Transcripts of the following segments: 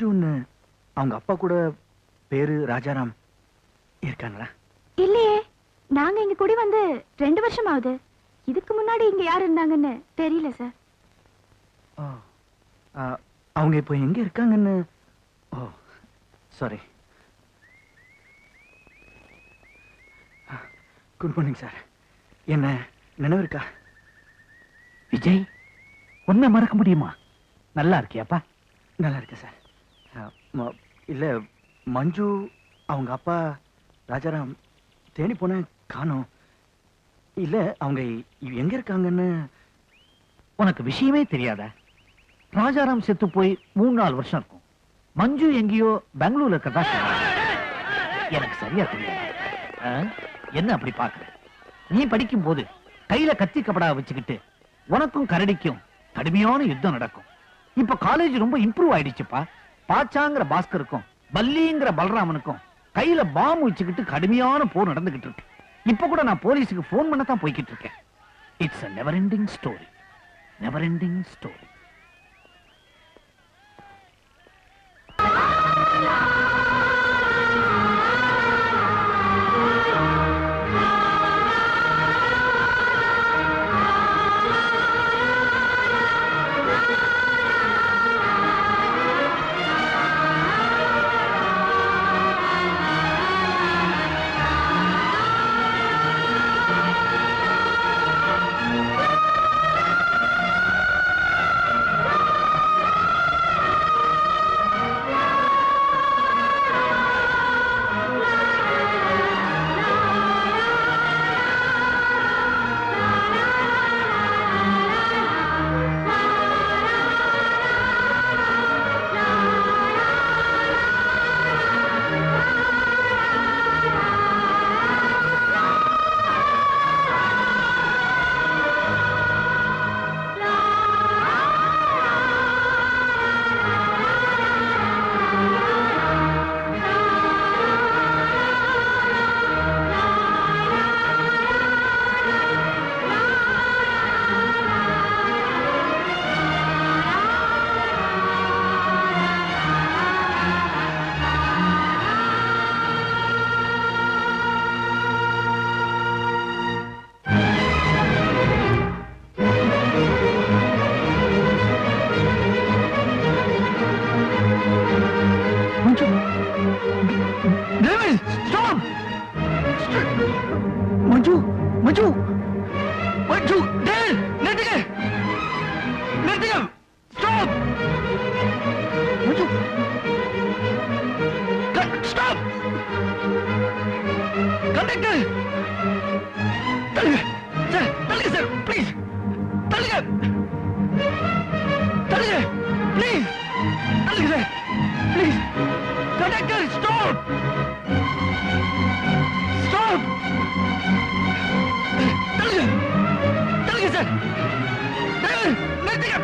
மஞ்சுன்னு அவங்க அப்பா கூட பேரு ராஜாராம் இருக்காங்களா? இல்லையே. நாங்க இங்க குடி வந்து ரெண்டு வருஷம் ஆகுது இதுக்கு முன்னாடி இங்க யார் இருந்தாங்கன்னு தெரியல சார். அவங்க இப்போ எங்க இருக்காங்கன்னு? Oh sorry good morning sir என்ன நினைவு இருக்கா? விஜய் உன்னை மறக்க முடியுமா? நல்லா இருக்கியாப்பா? நல்லா இருக்கேன் சார் இல்ல மஞ்சு அவங்க அப்பா ராஜாராம் தேடி போன காணோம். இல்ல அவங்க எங்க இருக்காங்கன்னு உனக்கு விஷயமே தெரியாத? ராஜாராம் செத்து போய் மூணு நாலு வருஷம் இருக்கும். மஞ்சு எங்கேயோ பெங்களூர்ல இருக்கதா எனக்கு சரியா தெரியாது என்ன அப்படி பாக்குற நீ படிக்கும் போது கையில கத்தி கபடா வச்சுக்கிட்டு உனக்கும் கரடிக்கும் கடுமையான யுத்தம் நடக்கும். இப்ப காலேஜ் ரொம்ப இம்ப்ரூவ் ஆயிடுச்சுப்பா. பாச்சாங்கிற பாஸ்கருக்கும் பல்லிங்கிற பலராமனுக்கும் கையில பாம்பு வச்சுக்கிட்டு கடுமையான போர் நடந்துகிட்டு இருக்கு. இப்ப கூட நான் போலீஸுக்கு போன் பண்ண தான் போய்கிட்டு இருக்கேன். It's a never ending story never ending story நிறுத்துங்க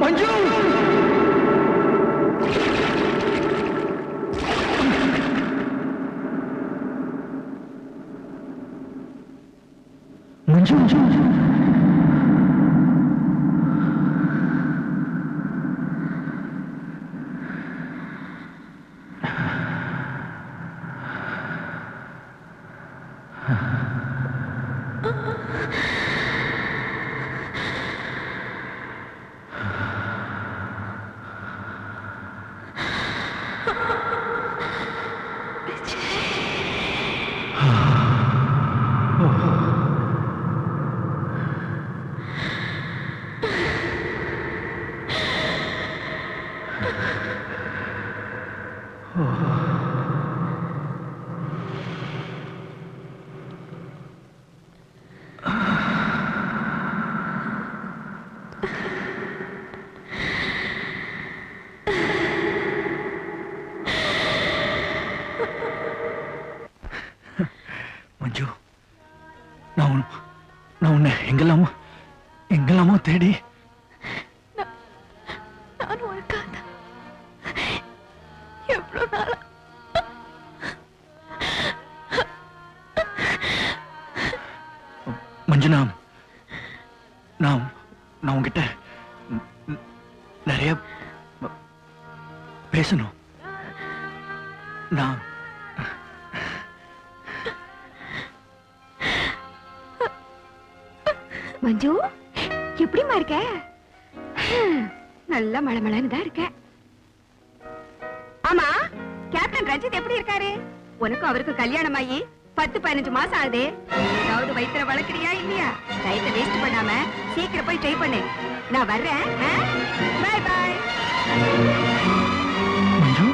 மஞ்சு மஞ்சு எங்கெல்லாமோ எங்கெல்லாமோ தேடி நானும் உனக்காக தான் எவ்வளோ நாளா மஞ்சுனா நான் நான் உங்ககிட்ட மழமழன்னு தான் இருக்க ஆமா கேப்டன் ரஞ்சித் எப்படி இருக்காரு? உனக்கும் அவருக்கும் கல்யாணம் ஆகி பத்து பதினஞ்சு மாசம் ஆகுது. ஏதாவது வயித்துல வளர்க்குறியா இல்லையா? டயத்தை வேஸ்ட் பண்ணாம சீக்கிரம் போய் ட்ரை பண்ணு. நான் வர்றேன் பாய் பாய் மஞ்சு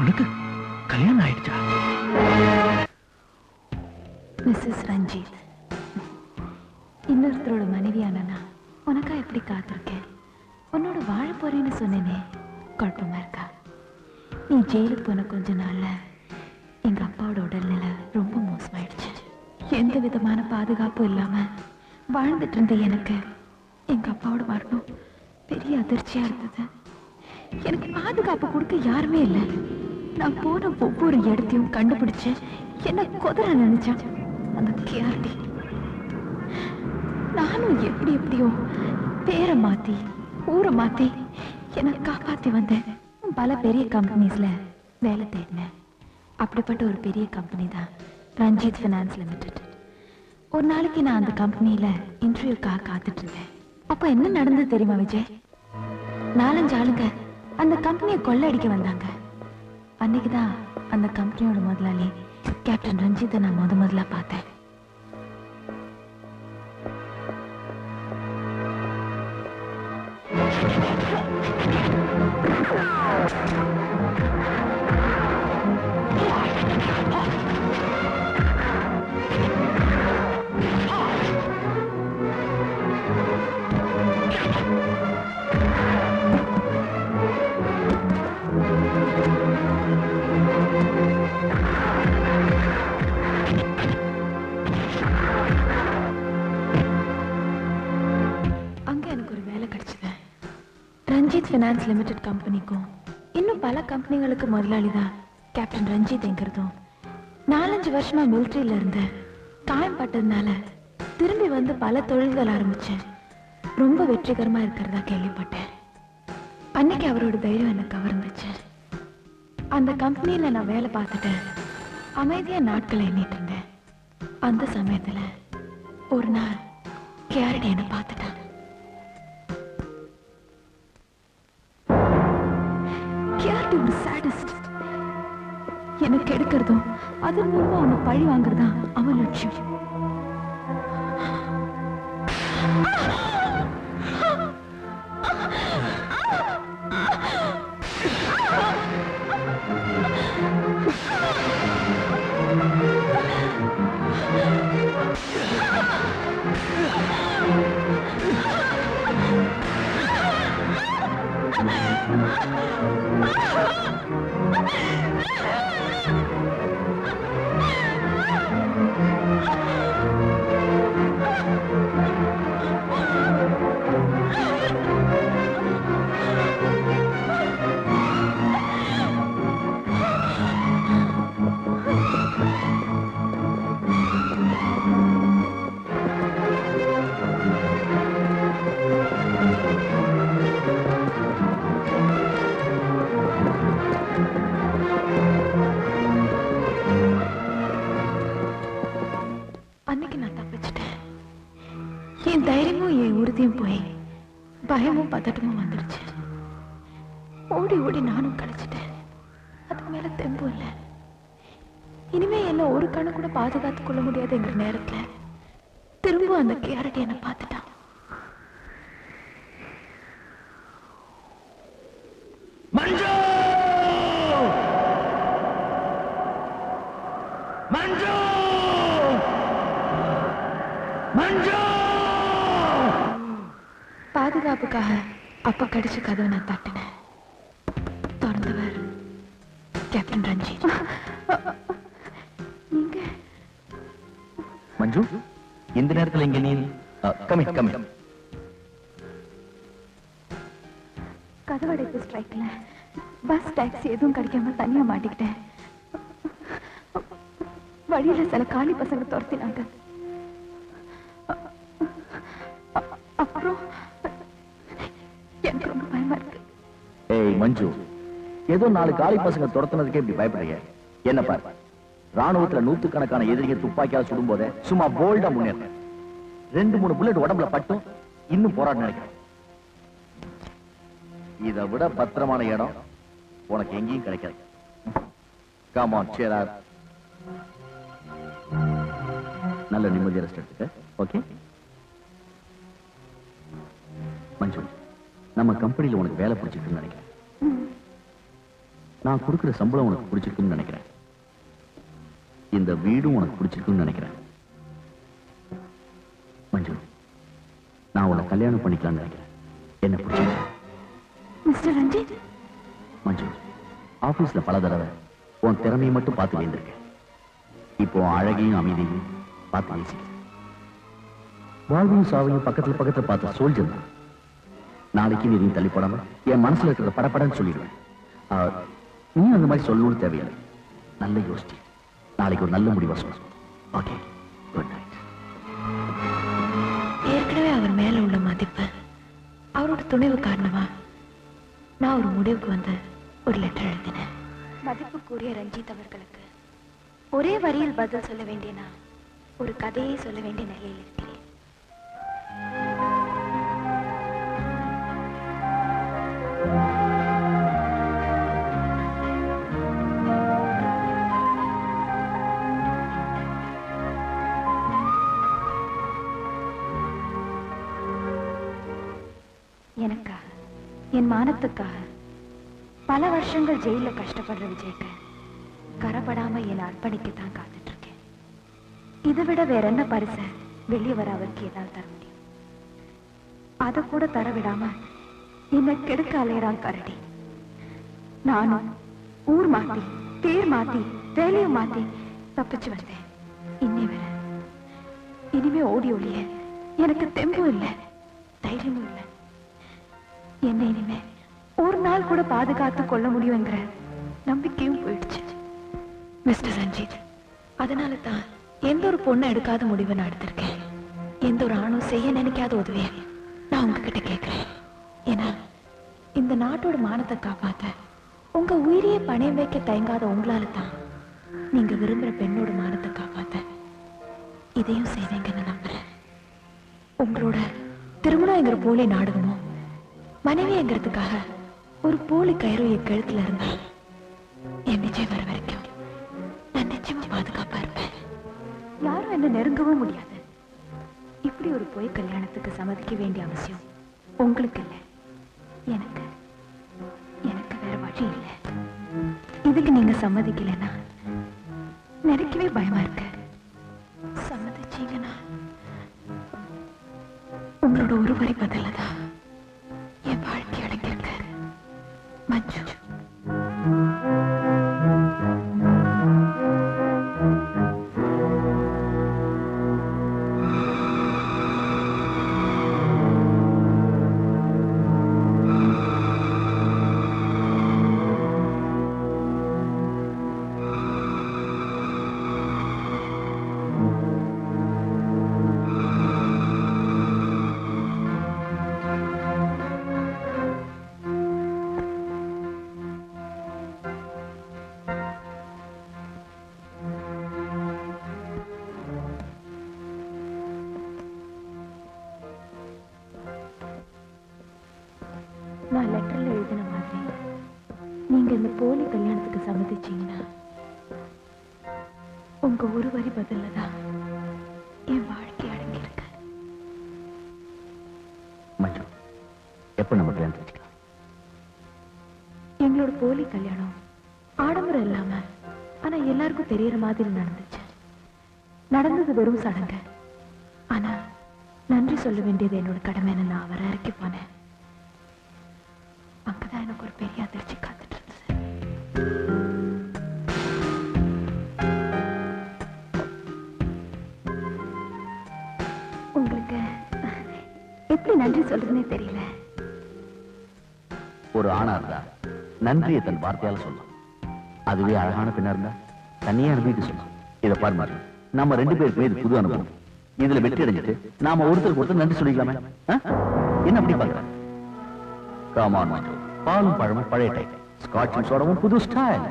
உனக்கு கல்யாணம் ஆயிடுச்சா? மிஸ்ஸஸ் ரஞ்சித் இன்னொருத்தரோட மனைவியான உனக்கா எப்படி காத்திருக்கேன்? உன்னோட வாழ போறேன்னு சொன்னேனே. குழப்பமா இருக்கா? நீ ஜெயிலுக்கு போன கொஞ்ச நாள்ல எங்க அப்பாவோட உடல்நிலை ரொம்ப மோசமாயிடுச்சு. எந்த விதமான பாதுகாப்பும் இல்லாம வாழ்ந்துட்டு இருந்த எனக்கு எங்க அப்பாவோட மரணம் பெரிய அதிர்ச்சியா இருந்தது. எனக்கு பாதுகாப்பு கொடுக்க யாருமே இல்லை. நான் போன ஒவ்வொரு இடத்தையும் கண்டுபிடிச்சு என்ன குதிரை நினைச்சேன். அந்த கேஆர்டி. நானும் எப்படி எப்படியோ பேரை மாத்தி ஊரை மாத்தி என்னை காப்பாத்தி வந்தேன் பல பெரிய கம்பெனிஸ்ல வேலை தேடினேன். அப்படிப்பட்ட ஒரு பெரிய கம்பெனி தான் ரஞ்சித் ஃபினான்ஸ் லிமிடெட் ஒரு நாளைக்கு நான் அந்த கம்பெனியில இன்டர்வியூக்காக காத்துட்டு இருந்தேன். அப்ப என்ன நடந்தது தெரியுமா விஜய்? நாலஞ்சு ஆளுங்க அந்த கம்பெனியை கொள்ளடிக்க வந்தாங்க. அன்னைக்கு தான் அந்த கம்பெனியோட முதலாளி கேப்டன் ரஞ்சித்தை நான் முத முதல்ல பார்த்தேன். Thank you. ஃபினான்ஸ் லிமிடெட் கம்பெனிக்கும் இன்னும் பல கம்பெனிகளுக்கு முதலாளி தான் கேப்டன் ரஞ்சித் என்கிறதும் நாலஞ்சு வருஷமா மிலிட்ரியில இருந்து காயம் பட்டதுனால திரும்பி வந்து பல தொழில்கள் ஆரம்பிச்சேன் ரொம்ப வெற்றிகரமா இருக்கிறதா கேள்விப்பட்டேன். அன்னைக்கு அவரோட தைரியம் எனக்கு கவர்ந்துச்சு. அந்த கம்பெனியில நான் வேலை பார்த்துட்டு அமைதியா நாட்களை எண்ணிட்டு இருந்தேன். அந்த சமயத்துல ஒரு நாள் கேரடி என்னை பார்த்துட்டான். ஆர்டிஸ்ட் எனக்கு எடுக்கிறதும் அதன் மூலமா அவனை பழி வாங்குறதுதான் அவன் லட்சியம். தப்பிச்சிட்டேன். என் தைரியமும் என் உறுதியும் போய் பயமும் பதட்டமும் வந்துடுச்சு. ஓடி ஓடி நானும் கழிச்சிட்டேன் அதுக்கு மேல தெம்பும் இல்லை. இனிமே என்ன ஒரு கண்ணு கூட பாதுகாத்துக் கொள்ள முடியாதுங்கிற நேரத்துல திரும்ப அந்த கேரட் என்னை பார்த்துட்டான் மஞ்சு மஞ்சு மஞ்சு பாதுகாப்புக்காக அப்ப கடிச்ச கதவை நான் தட்டினேன். திறந்தவர் கேப்டன் ரஞ்சித். நீங்க? மஞ்சு இந்த நேரத்துல இங்க நீ கம்மி கம்மி கதவடைப்பு ஸ்ட்ரைக்ல பஸ் டாக்ஸி எதுவும் கிடைக்காம தனியா மாட்டிக்கிட்டேன். வழியில சில காலி பசங்க துரத்தினாங்க. ஏதோ நாலு காலி பசங்க துரத்துனதுக்கே இப்படி பயப்படுறீங்க. என்ன பாரு? ராணுவத்துல நூத்துக்கணக்கான எதிரிகள் துப்பாக்கியால் சுடும் போதே சும்மா போல்டா முன்னேறேன் ரெண்டு மூணு புல்லட் உடம்புல பட்டும் இன்னும் போராட நினைக்கிறேன். இதை விட பத்திரமான இடம் உனக்கு எங்கேயும் கிடைக்காது. காமான் சேரா நல்ல நிம்மதியா ரெஸ்ட் எடுத்துக்க ஓகே மஞ்சு நம்ம கம்பெனியில் உனக்கு வேலை பிடிச்சிருக்குன்னு நினைக்கிறேன். நான் கொடுக்குற சம்பளம் உனக்கு பிடிச்சிருக்குன்னு நினைக்கிறேன். இந்த வீடும் உனக்கு பிடிச்சிருக்குன்னு நினைக்கிறேன். மஞ்சு நான் உன்னை கல்யாணம் பண்ணிக்கலாம்னு நினைக்கிறேன். என்ன பிடிச்சிருக்கு மிஸ்டர் ரஞ்சித்? மஞ்சு ஆபீஸ்ல பல தடவை உன் திறமையை மட்டும் பார்த்து வேண்டியிருக்கேன் இப்போ அழகையும் அமைதியும் பார்த்து நேசிக்கிறேன். வாழ்வையும் சாவையும் பக்கத்துல பக்கத்துல பார்த்த சோல்ஜர் தான். நாளைக்கு நீ எதையும் தள்ளி போடாம என் மனசுல இருக்கிற படப்படன்னு சொல்லிடுவேன். நீ அந்த மாதிரி சொல்லணும்னு தேவையில்லை. நல்ல யோசிச்சு. நாளைக்கு ஒரு நல்ல முடிவா சொல்லணும் ஓகே குட் நைட் ஏற்கனவே அவர் மேல உள்ள மதிப்பு அவரோட துணிவு காரணமா நான் ஒரு முடிவுக்கு வந்து ஒரு லெட்டர் எழுதினேன். மதிப்புக்குரிய ரஞ்சித் அவர்களுக்கு ஒரே வரியில் பதில் சொல்ல வேண்டிய நான் ஒரு கதையை சொல்ல வேண்டிய நிலையில் இருக்கிறேன். என் மானத்துக்காக பல வருஷங்கள் ஜெயில கஷ்டப்படுற விஜய்க்கு கரப்படாம என்னை அர்ப்பணிக்கத்தான் காத்துட்டு இருக்கேன் இதை விட வேற என்ன பரிச வெளியே வர அவருக்கு என்னால் தர முடியும்? அதை கூட தர விடாம என்னை கெடுக்க அலையறான் கரடி. நானும் ஊர் மாத்தி பேர் மாத்தி வேலையை மாத்தி தப்பிச்சு வந்தேன். இன்னி வர இனிமே ஓடி ஒளிய எனக்கு தெம்பும் இல்லை தைரியமும் இல்லை. என்ன இனிமே ஒரு நாள் கூட பாதுகாத்து கொள்ள முடியுங்கிற நம்பிக்கையும் போயிடுச்சு. மிஸ்டர் சஞ்சீத் அதனால தான் எந்த ஒரு பொண்ணை எடுக்காத முடிவை நான் எடுத்திருக்கேன். எந்த ஒரு ஆணும் செய்ய நினைக்காத உதவியை நான் உங்ககிட்ட கேட்கிறேன். ஏன்னா இந்த நாட்டோட மானத்தை காப்பாத்த உங்க உயிரியை பணயம் வைக்க தயங்காத உங்களால தான் நீங்க விரும்புற பெண்ணோட மானத்தை காப்பாத்த இதையும் செய்வீங்கன்னு நம்புறேன். உங்களோட திருமணம் எங்கிற போலே நாடகமும் மனைவிங்கிறதுக்காக ஒரு போலி கயிறு என் கழுத்துல இருந்தா என் விஜய் வர வரைக்கும் நான் நிச்சயமா பாதுகாப்பா இருப்பேன். யாரும் என்ன நெருங்கவும் முடியாது. இப்படி ஒரு பொய் கல்யாணத்துக்கு சம்மதிக்க வேண்டிய அவசியம் உங்களுக்கு இல்லை. எனக்கு எனக்கு வேற வழி இல்லை. இதுக்கு நீங்க சம்மதிக்கலன்னா நினைக்கவே பயமா இருக்கு. சம்மதிச்சீங்கன்னா உங்களோட ஒரு வரி பதில தான் போலி கல்யாணத்துக்கு சம்மதிச்சீங்கன்னா உங்க ஒரு வரி பதில்ல தான் என் வாழ்க்கை அடங்கியிருக்கு. மஞ்சு எப்ப நம்ம கல்யாணம் வச்சுக்கலாம்? எங்களோட போலி கல்யாணம் ஆடம்பரம் இல்லாம ஆனா எல்லாருக்கும் தெரியற மாதிரி நடந்துச்சு. நடந்தது வெறும் சடங்கு. ஆனா நன்றி சொல்ல வேண்டியது என்னோட கடமைன்னு நான் அவரை இறக்கி போனேன். அங்கதான் எனக்கு ஒரு பெரிய அதிர்ச்சி. உங்களுக்கு எப்படி நன்றி சொல்றதுன்னே தெரியல. ஒரு ஆணா இருந்தா நன்றியை தன் வார்த்தையால சொல்லலாம். அதுவே அழகான பெண்ணா இருந்தா தனியா அனுபவிக்க சொல்லும் இதை பாரு மாதிரி நம்ம ரெண்டு பேருக்குமே இது புது அனுபவம். இதுல வெற்றி அடைஞ்சிட்டு நாம ஒருத்தர் கொடுத்து நன்றி சொல்லிக்கலாமே? என்ன அப்படி பாக்குறேன் காமான் பாலும் பழமும் பழைய டைம் டைப் ஸ்காட்சும் சோடவும் புது ஸ்டைல்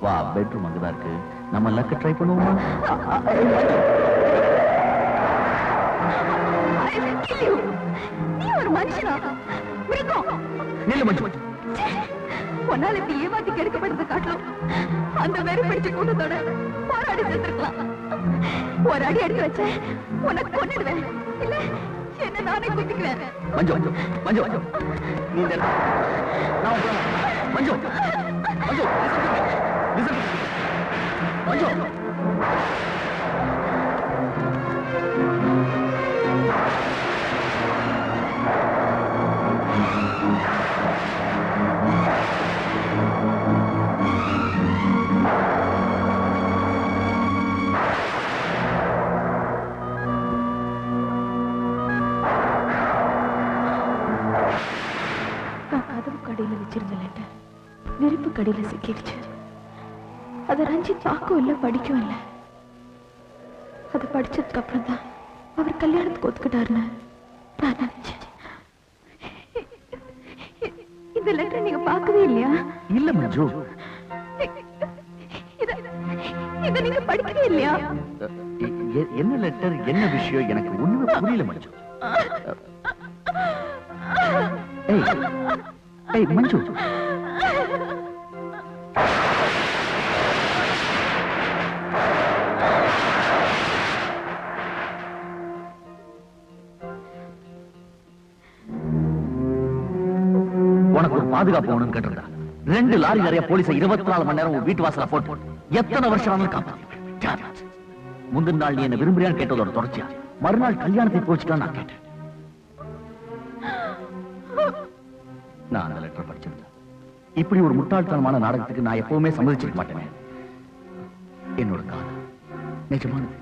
வா பெட்ரூம் அங்கதான் இருக்கு. நம்ம லக்க ட்ரை பண்ணுவோமா? நில்லு மஞ்சு உன்னால இப்படி ஏமாத்தி கெடுக்கப்படுறத காட்டலாம் அந்த வெறி பிடிச்ச கூட்டத்தோட போராடி செத்துருக்கலாம். ஒரு அடி எடுத்து வச்ச உனக்கு கொன்னிடுவேன். இல்ல என்ன நானே குத்திக்குவேன் மஞ்சு மஞ்சு மஞ்சு மஞ்சு. நீ இந்த இடத்துல- நான் உன் கூட வரேன். கடையில சிக்கிடுச்சு. அதை ரஞ்சித் பார்க்கவும் இல்லை படிக்கவும் இல்லை. அதை படிச்சதுக்கு அப்புறம் தான் அவர் கல்யாணத்துக்கு ஒத்துக்கிட்டாருன்னு நான் நினைச்சேன். இந்த லெட்டர் நீங்க பார்க்கவே இல்லையா? இல்ல மஞ்சு. இத நீங்க படிக்கவே இல்லையா? என்ன லெட்டர் என்ன விஷயம் எனக்கு ஒண்ணுமே புரியல மஞ்சு. ஏய் ஏய் மஞ்சு. பாதுகாப்பு வேணும்னு கேட்டிருந்தா ரெண்டு லாரி நிறைய போலீஸை இருபத்தி நாலு மணி நேரம் வீட்டு வாசல போட்டு எத்தனை வருஷம் ஆனாலும் காப்பாத்தி முந்தின நாள் நீ என்ன விரும்புறியான்னு கேட்டதோட தொடர்ச்சியா? மறுநாள் கல்யாணத்தை போச்சுக்கலாம் நான் கேட்டேன். நான் அந்த லெட்டர் படிச்சிருந்தேன். இப்படி ஒரு முட்டாள்தனமான நாடகத்துக்கு நான் எப்பவுமே சம்மதிச்சிருக்க மாட்டேன். என்னோட காதல். நிஜமானது.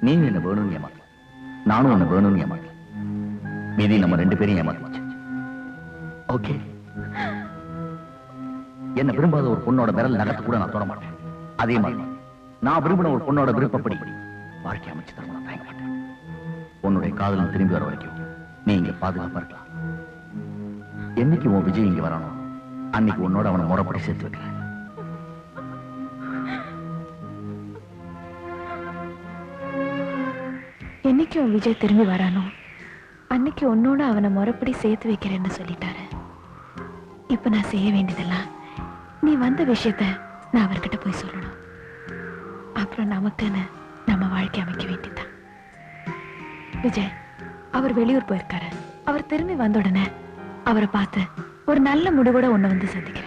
நீ என்ன வேணும்னு ஏமாத்தல. நானும் என்ன வேணும்னு ஏமாத்தல. மீதி நம்ம ரெண்டு பேரும் ஏமாத்துச்சு ஓகே. என்ன விரும்பாத ஒரு பொண்ணோட விரல் நகர்த்து கூட நான் தொட மாட்டேன். அதே மாதிரி நான் விரும்பின ஒரு பொண்ணோட விருப்பப்படி வாழ்க்கை அமைச்சு தர நான் தயங்க மாட்டேன் உன்னுடைய காதலன் திரும்பி வர வரைக்கும் நீ இங்க பாதுகாப்பா இருக்கலாம். என்னைக்கு உன் விஜய் இங்க வரணும் அன்னைக்கு உன்னோட அவனை முறைப்படி சேர்த்து வைக்கிறேன். என்னைக்கு உன் விஜய் திரும்பி வரானோ அன்னைக்கு உன்னோட அவனை முறைப்படி சேர்த்து வைக்கிறேன்னு சொல்லிட்டாரு. இப்ப நான் செய்ய வேண்டியதெல்லாம் நீ வந்த விஷயத்த நான் அவர்கிட்ட போய் சொல்லணும். அப்புறம் நமக்குன்னு நம்ம வாழ்க்கை அமைக்க வேண்டியதுதான். விஜய் அவர் வெளியூர் போயிருக்காரு. அவர் திரும்பி வந்த உடனே அவரை பார்த்து ஒரு நல்ல முடிவோட உன்னை வந்து சந்திக்கிறேன்.